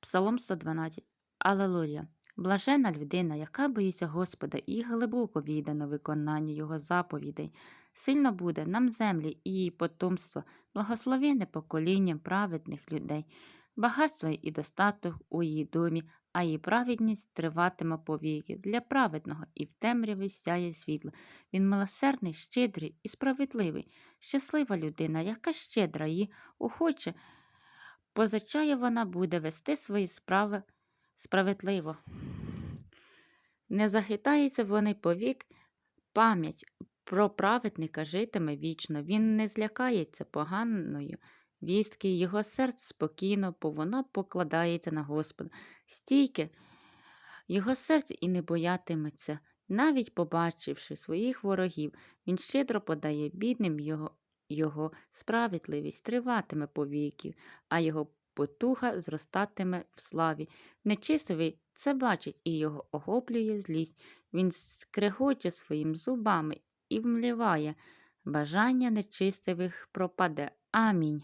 Псалом 112. Алелуя. Блажена людина, яка боїться Господа і глибоко віддана виконанню Його заповідей. Сильно буде нам землі і її потомство, благословенне поколінням праведних людей, багатство і достаток у її домі, а її праведність триватиме повіки. Для праведного і в темряві сяє світло. Він милосердний, щедрий і справедливий. Щаслива людина, яка щедра і охоче позичає вона буде вести свої справи справедливо. Не захитаються вони повік, пам'ять про праведника житиме вічно. Він не злякається поганою вістки, його серце спокійно, бо воно покладається на Господа. Стійке його серце і не боятиметься, навіть побачивши своїх ворогів, він щедро подає бідним його, його справедливість триватиме повіки, а його потуга зростатиме в славі. Нечистий це бачить і його охоплює злість. Він скрегоче своїм зубами і вмліває. Бажання нечистивих пропаде. Амінь.